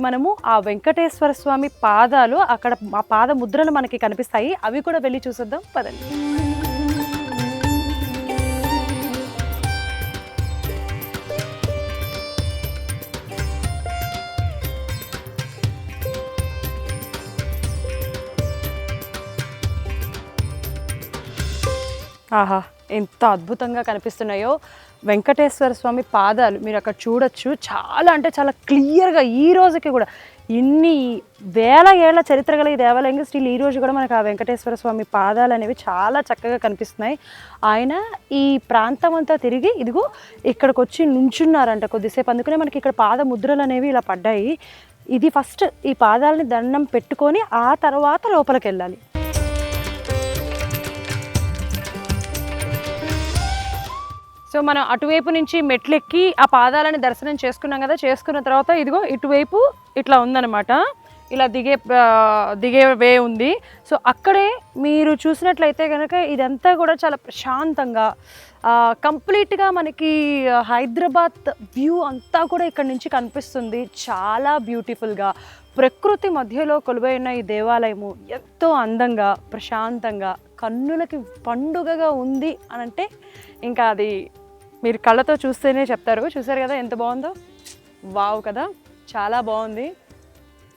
మనము ఆ వెంకటేశ్వర స్వామి పాదాలు అక్కడ ఆ పాద ముద్రలు మనకి కనిపిస్తాయి. అవి కూడా వెళ్ళి చూసేద్దాం. పదండి. ఆహా. ఎంత అద్భుతంగా కనిపిస్తున్నాయో. వెంకటేశ్వర స్వామి పాదాలు మీరు అక్కడ చూడొచ్చు. చాలా అంటే చాలా క్లియర్గా ఈ రోజుకి కూడా ఇన్ని వేల ఏళ్ళ చరిత్ర గల ఈ దేవాలయంగా స్టిల్ ఈ రోజు కూడా మనకు ఆ వెంకటేశ్వర స్వామి పాదాలు అనేవి చాలా చక్కగా కనిపిస్తున్నాయి. ఆయన ఈ ప్రాంతం అంతా తిరిగి ఇదిగో ఇక్కడికి వచ్చి నుంచున్నారంట కొద్దిసేపు. అందుకనే మనకి ఇక్కడ పాద ముద్రలు అనేవి ఇలా పడ్డాయి. ఇది ఫస్ట్ ఈ పాదాలని దండం పెట్టుకొని ఆ తర్వాత లోపలికి వెళ్ళాలి సో మనం అటువైపు నుంచి మెట్లెక్కి ఆ పాదాలని దర్శనం చేసుకున్నాం కదా చేసుకున్న తర్వాత ఇదిగో ఇటువైపు ఇట్లా ఉందన్నమాట. ఇలా దిగే దిగే వే ఉంది. సో అక్కడే మీరు చూసినట్లయితే కనుక ఇదంతా కూడా చాలా ప్రశాంతంగా కంప్లీట్గా మనకి హైదరాబాద్ వ్యూ అంతా కూడా ఇక్కడ నుంచి కనిపిస్తుంది. చాలా బ్యూటిఫుల్గా. ప్రకృతి మధ్యలో కొలువైన ఈ దేవాలయము ఎంతో అందంగా ప్రశాంతంగా కన్నులకి పండుగగా ఉంది అని అంటే ఇంకా అది మీరు కళ్ళతో చూస్తేనే చెప్తారు. చూసారు కదా ఎంత బాగుందో? వావ్ కదా. చాలా బాగుంది.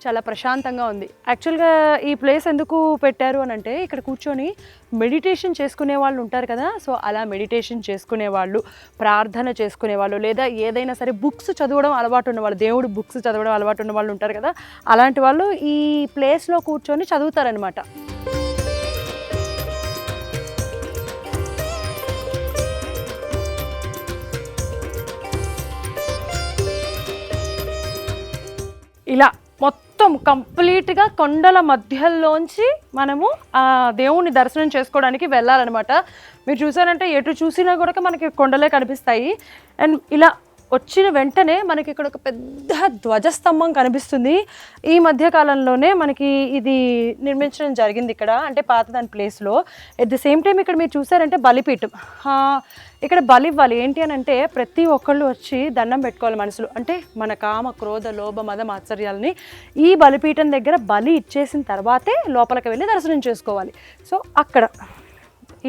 చాలా ప్రశాంతంగా ఉంది. యాక్చువల్గా ఈ ప్లేస్ ఎందుకు పెట్టారు అని అంటే ఇక్కడ కూర్చొని మెడిటేషన్ చేసుకునే వాళ్ళు ఉంటారు కదా. సో అలా మెడిటేషన్ చేసుకునే వాళ్ళు ప్రార్థన చేసుకునే వాళ్ళు లేదా ఏదైనా సరే బుక్స్ చదవడం అలవాటు ఉన్న వాళ్ళు దేవుడు బుక్స్ చదవడం అలవాటు ఉన్న వాళ్ళు ఉంటారు కదా. అలాంటి వాళ్ళు ఈ ప్లేస్లో కూర్చొని చదువుతారనమాట ఇలా మొత్తం కంప్లీట్గా కొండల మధ్యలోంచి మనము ఆ దేవుణ్ణి దర్శనం చేసుకోవడానికి వెళ్ళాలన్నమాట. మీరు చూసారంటే ఎటు చూసినా కూడా మనకి కొండలే కనిపిస్తాయి. అండ్ ఇలా వచ్చిన వెంటనే మనకి ఇక్కడ ఒక పెద్ద ధ్వజస్తంభం కనిపిస్తుంది. ఈ మధ్య కాలంలోనే మనకి ఇది నిర్మించడం జరిగింది ఇక్కడ అంటే పాత దాని ప్లేస్లో ఎట్ ది సేమ్ టైం ఇక్కడ మీరు చూసారంటే బలిపీఠం. ఇక్కడ బలి ఇవ్వాలి. ఏంటి అని అంటే ప్రతి ఒక్కళ్ళు వచ్చి దండం పెట్టుకోవాలి మనసులు. అంటే మన కామ క్రోధ లోభ మద ఆశ్చర్యాలని ఈ బలిపీఠం దగ్గర బలి ఇచ్చేసిన తర్వాతే లోపలికి వెళ్ళి దర్శనం చేసుకోవాలి. సో అక్కడ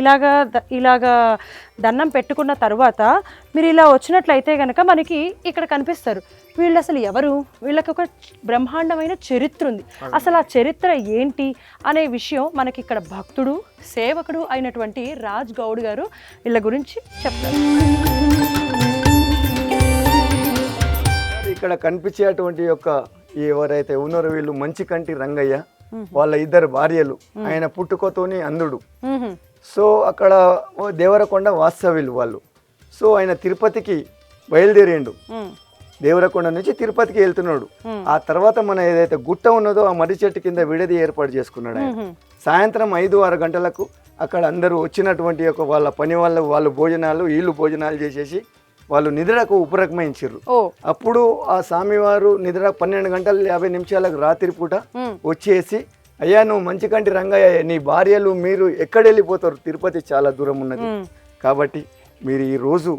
ఇలాగా ఇలాగా దండం పెట్టుకున్న తర్వాత మీరు ఇలా వచ్చినట్లయితే కనుక మనకి ఇక్కడ కనిపిస్తారు. వీళ్ళు అసలు ఎవరు? వీళ్ళకి ఒక బ్రహ్మాండమైన చరిత్ర ఉంది. అసలు ఆ చరిత్ర ఏంటి అనే విషయం మనకి ఇక్కడ భక్తుడు సేవకుడు అయినటువంటి రాజ్ గౌడ్ గారు వీళ్ళ గురించి చెప్తారు. ఇక్కడ కనిపించేటువంటి యొక్క ఎవరైతే ఉన్నారో వీళ్ళు మంచి కంటి రంగయ్య వాళ్ళ ఇద్దరు భార్యలు ఆయన పుట్టుకతోని అందుడు. సో అక్కడ దేవరకొండ వాస్తవ్యులు వాళ్ళు. సో ఆయన తిరుపతికి బయలుదేరిండు. దేవరకొండ నుంచి తిరుపతికి వెళ్తున్నాడు. ఆ తర్వాత మన ఏదైతే గుట్ట ఉన్నదో ఆ మర్రి చెట్టు కింద విడది ఏర్పాటు చేసుకున్నాడు ఆయన. సాయంత్రం ఐదు ఆరు గంటలకు అక్కడ అందరూ వచ్చినటువంటి యొక్క వాళ్ళ పని వాళ్ళ వాళ్ళు భోజనాలు వీళ్ళు భోజనాలు చేసేసి వాళ్ళు నిద్రకు ఉపరకమించారు అప్పుడు ఆ స్వామివారు నిద్ర పన్నెండు గంటల యాభై నిమిషాలకు రాత్రి పూట మ్. వచ్చేసి అయ్యా నువ్వు మంచి కంటి రంగయ్య. నీ భార్యలు మీరు ఎక్కడ వెళ్ళిపోతారు తిరుపతి చాలా దూరం ఉన్నది. కాబట్టి మీరు ఈ రోజు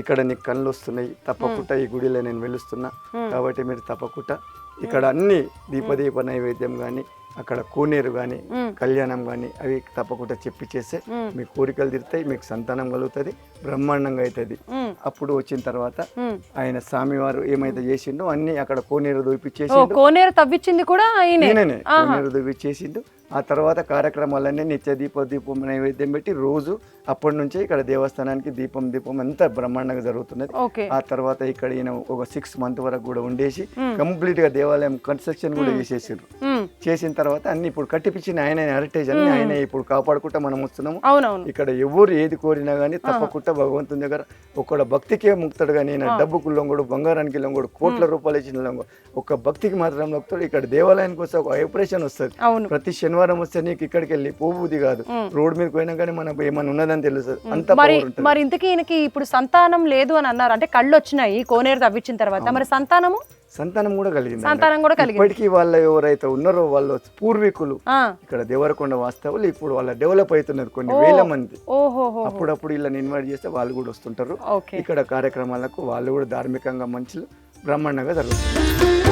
ఇక్కడ నీకు కళ్ళు వస్తున్నాయి తప్పకుండా ఈ గుడిలో నేను వెలుస్తున్నా. కాబట్టి మీరు తప్పకుండా ఇక్కడ అన్ని దీపదీప నైవేద్యం కానీ అక్కడ కోనేరు కానీ. కళ్యాణం కానీ అవి తప్పకుండా చెప్పి చేస్తే మ్. కోరికలు తీరుతాయి మీకు సంతానం కలుగుతుంది బ్రహ్మాండంగా అవుతుంది. అప్పుడు వచ్చిన తర్వాత. ఆయన స్వామివారు ఏమైతే చేసిండో అన్ని అక్కడ కోనేరు ఓ దూపిచ్చేసిండు కోనేరు తవ్వించింది కూడా కోనేరు దూపిచ్చేసిండు ఆ తర్వాత కార్యక్రమాలన్నీ నిత్య దీప దీపం నైవేద్యం పెట్టి రోజు అప్పటి నుంచే ఇక్కడ దేవస్థానానికి దీపం దీపం అంతా బ్రహ్మాండంగా జరుగుతున్నది. ఆ తర్వాత ఇక్కడ ఈయన ఒక సిక్స్ మంత్ వరకు కూడా ఉండేసి కంప్లీట్గా దేవాలయం కన్స్ట్రక్షన్ కూడా చేసేసారు. చేసిన తర్వాత అన్ని ఇప్పుడు కట్టిపించిన ఆయన హెరిటేజ్ అన్ని ఆయన ఇప్పుడు కాపాడుకుంటా మనం వస్తున్నాము. ఇక్కడ ఎవరు ఏది కోరినా కానీ తప్పకుండా భగవంతుని దగ్గర ఒక్కడ భక్తికే ముక్తాడు కానీ డబ్బుకు లొంగడు బంగారానికి లొంగడు కోట్ల రూపాయలు ఇచ్చిన లొంగడు ఒక భక్తికి మాత్రం లొంగతాడు ఇక్కడ దేవాలయానికి వస్తే ఒక వైబ్రేషన్ వస్తుంది. ప్రతి శనివారం వస్తే నీకు ఇక్కడికి వెళ్ళి పోబుది కాదు. రోడ్ మీద పోయినా కానీ మనకు ఏమైనా ఉన్నదని తెలుస్తుంది. అంత మరి మరి ఇంతకీ ఈయనకి ఇప్పుడు సంతానం లేదు అని అన్నారు. అంటే కళ్ళు వచ్చినాయి కోనేరు తవ్వించిన తర్వాత. మరి సంతానము? సంతానం కూడా కలిగింది సంతానం కూడా కలిగింది. ఇప్పటికీ వాళ్ళ ఎవరైతే ఉన్నారో వాళ్ళ పూర్వీకులు ఇక్కడ దేవరకొండ వాస్తవులు ఇప్పుడు వాళ్ళ డెవలప్ అవుతున్నది కొన్ని వేల మంది. అప్పుడప్పుడు ఇలా ఇన్వైట్ చేస్తే వాళ్ళు కూడా వస్తుంటారు. ఇక్కడ కార్యక్రమాలకు వాళ్ళు కూడా ధార్మికంగా మంచులు బ్రహ్మాండంగా జరుగుతుంది.